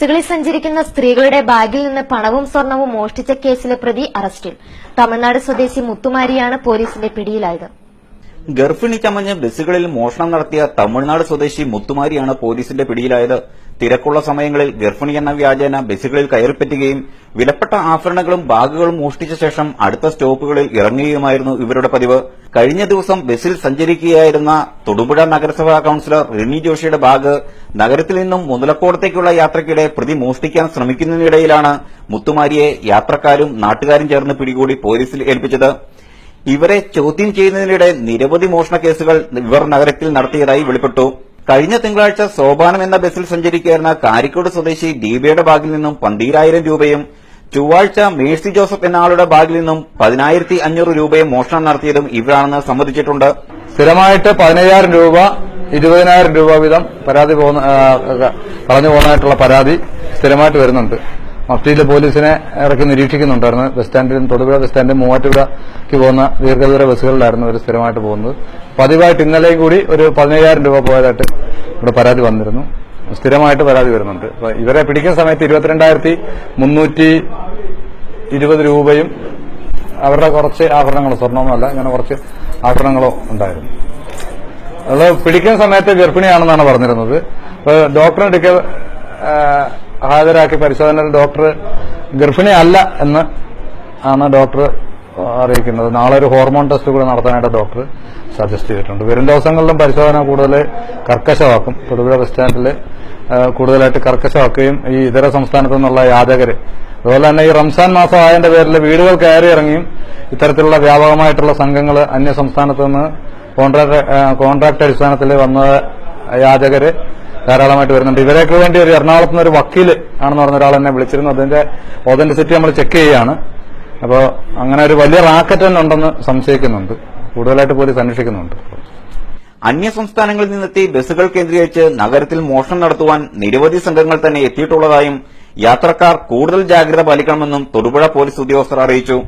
ബസ്സുകളിൽ സഞ്ചരിക്കുന്ന സ്ത്രീകളുടെ ബാഗിൽ നിന്ന് പണവും സ്വർണവും മോഷ്ടിച്ച കേസിലെ പ്രതി അറസ്റ്റിൽ. തമിഴ്നാട് സ്വദേശി മുത്തുമാരിയാണ് പോലീസിന്റെ പിടിയിലായത്. ഗർഭിണി ചമഞ്ഞ് ബസ്സുകളിൽ മോഷണം നടത്തിയ തമിഴ്നാട് സ്വദേശി മുത്തുമാരിയാണ് പോലീസിന്റെ പിടിയിലായത്. തിരക്കുള്ള സമയങ്ങളിൽ ഗർഭിണി എന്ന വ്യാജേന ബസ്സുകളിൽ കയറിപ്പറ്റുകയും വിലപ്പെട്ട ആഭരണങ്ങളും ബാഗുകളും മോഷ്ടിച്ച ശേഷം അടുത്ത സ്റ്റോപ്പുകളിൽ ഇറങ്ങുകയുമായിരുന്നു ഇവരുടെ പതിവ്. കഴിഞ്ഞ ദിവസം ബസ്സിൽ സഞ്ചരിക്കുകയായിരുന്ന തൊടുപുഴ നഗരസഭാ കൌൺസിലർ റിനി ജോഷിയുടെ ബാഗ് നഗരത്തിൽ നിന്നും മുതലക്കോടത്തേക്കുള്ള യാത്രക്കിടെ പ്രതി മോഷ്ടിക്കാൻ ശ്രമിക്കുന്നതിനിടയിലാണ് മുത്തുമാരിയെ യാത്രക്കാരും നാട്ടുകാരും ചേർന്ന് പിടികൂടി പോലീസിൽ ഏൽപ്പിച്ചത്. ഇവരെ ചോദ്യം ചെയ്യുന്നതിനിടെ നിരവധി മോഷണ കേസുകൾ ഇവർ നഗരത്തിൽ നടത്തിയതായി വെളിപ്പെട്ടു കഴിഞ്ഞ തിങ്കളാഴ്ച സോപാനം എന്ന ബസ്സിൽ സഞ്ചരിക്കുകയായിരുന്ന കാരിക്കോട് സ്വദേശി ദീപയുടെ ബാഗിൽ നിന്നും പന്തീരായിരം രൂപയും ചൊവ്വാഴ്ച മേഴ്സി ജോസഫ് എന്ന ആളുടെ ബാഗിൽ നിന്നും പതിനായിരത്തി അഞ്ഞൂറ് രൂപയും മോഷണം നടത്തിയതും ഇവരാണെന്ന് സമ്മതിച്ചിട്ടുണ്ട് സ്ഥിരമായിട്ട് പതിനയ്യായിരം രൂപ ഇരുപതിനായിരം രൂപ വീതം പരാതി പറഞ്ഞു പോകാനായിട്ടുള്ള പരാതി സ്ഥിരമായിട്ട് വരുന്നുണ്ട് മഫ്റ്റിയിലെ പോലീസിനെ ഇറക്കി നിരീക്ഷിക്കുന്നുണ്ടായിരുന്നു. ബസ് സ്റ്റാൻഡിലും തൊടുപുഴ ബസ് സ്റ്റാൻഡിലും മൂവാറ്റുപുഴയ്ക്ക് പോകുന്ന ദീർഘദൂര ബസ്സുകളിലായിരുന്നു ഒരു സ്ഥിരമായിട്ട് പോകുന്നത്. പതിവായിട്ട് ഇന്നലെയും കൂടി ഒരു പതിനയ്യായിരം രൂപ പോയതായിട്ട് ഇവിടെ പരാതി വന്നിരുന്നു. സ്ഥിരമായിട്ട് പരാതി വരുന്നുണ്ട്. ഇവരെ പിടിക്കുന്ന സമയത്ത് ഇരുപത്തിരണ്ടായിരത്തി മുന്നൂറ്റി ഇരുപത് രൂപയും അവരുടെ കുറച്ച് ആഭരണങ്ങളോ സ്വർണമൊന്നുമല്ല ഇങ്ങനെ കുറച്ച് ആഭരണങ്ങളോ ഉണ്ടായിരുന്നു. അത് പിടിക്കുന്ന സമയത്ത് ഗർഭിണിയാണെന്നാണ് പറഞ്ഞിരുന്നത്. അപ്പൊ ഡോക്ടറെ എടുക്ക ആ, ഹാജരാക്കി പരിശോധനയിൽ ഡോക്ടർ ഗർഭിണി അല്ല എന്ന് ആണ് ഡോക്ടർ അറിയിക്കുന്നത്. നാളെ ഒരു ഹോർമോൺ ടെസ്റ്റ് കൂടെ നടത്താനായിട്ട് ഡോക്ടർ സജസ്റ്റ് ചെയ്തിട്ടുണ്ട്. വരും ദിവസങ്ങളിലും പരിശോധന കൂടുതൽ കർക്കശമാക്കും. തൊടുപുഴ ബസ് സ്റ്റാൻഡിൽ കൂടുതലായിട്ട് കർക്കശമാക്കുകയും ഈ ഇതര സംസ്ഥാനത്തു നിന്നുള്ള യാചകർ അതുപോലെ തന്നെ ഈ റംസാൻ മാസം ആയതിന്റെ പേരിൽ വീടുകൾ കയറി ഇറങ്ങിയും ഇത്തരത്തിലുള്ള വ്യാപകമായിട്ടുള്ള സംഘങ്ങൾ അന്യ സംസ്ഥാനത്ത് നിന്ന് കോൺട്രാക്ട് അടിസ്ഥാനത്തിൽ വന്ന യാചകര് ധാരാളമായിട്ട് വരുന്നുണ്ട്. ഇവരൊക്കെ വേണ്ടി ഒരു എറണാകുളത്ത് നിന്ന് ഒരു വക്കീൽ ആണെന്ന് പറഞ്ഞ ഒരാൾ എന്നെ വിളിച്ചിരുന്നു. അതിന്റെ ഒതന്റിസിറ്റി നമ്മൾ ചെക്ക് ചെയ്യാണ്. അപ്പോൾ അങ്ങനെ ഒരു വലിയ റാക്കറ്റ് തന്നെ ഉണ്ടെന്ന് സംശയിക്കുന്നുണ്ട്. കൂടുതലായിട്ട് പോലീസ് അന്വേഷിക്കുന്നുണ്ട്. അന്യ സംസ്ഥാനങ്ങളിൽ നിന്നെത്തി ബസ്സുകൾ കേന്ദ്രീകരിച്ച് നഗരത്തിൽ മോഷണം നടത്തുവാൻ നിരവധി സംഘങ്ങൾ തന്നെ എത്തിയിട്ടുള്ളതായും യാത്രക്കാർ കൂടുതൽ ജാഗ്രത പാലിക്കണമെന്നും തൊടുപുഴ പോലീസ് ഉദ്യോഗസ്ഥർ അറിയിച്ചു.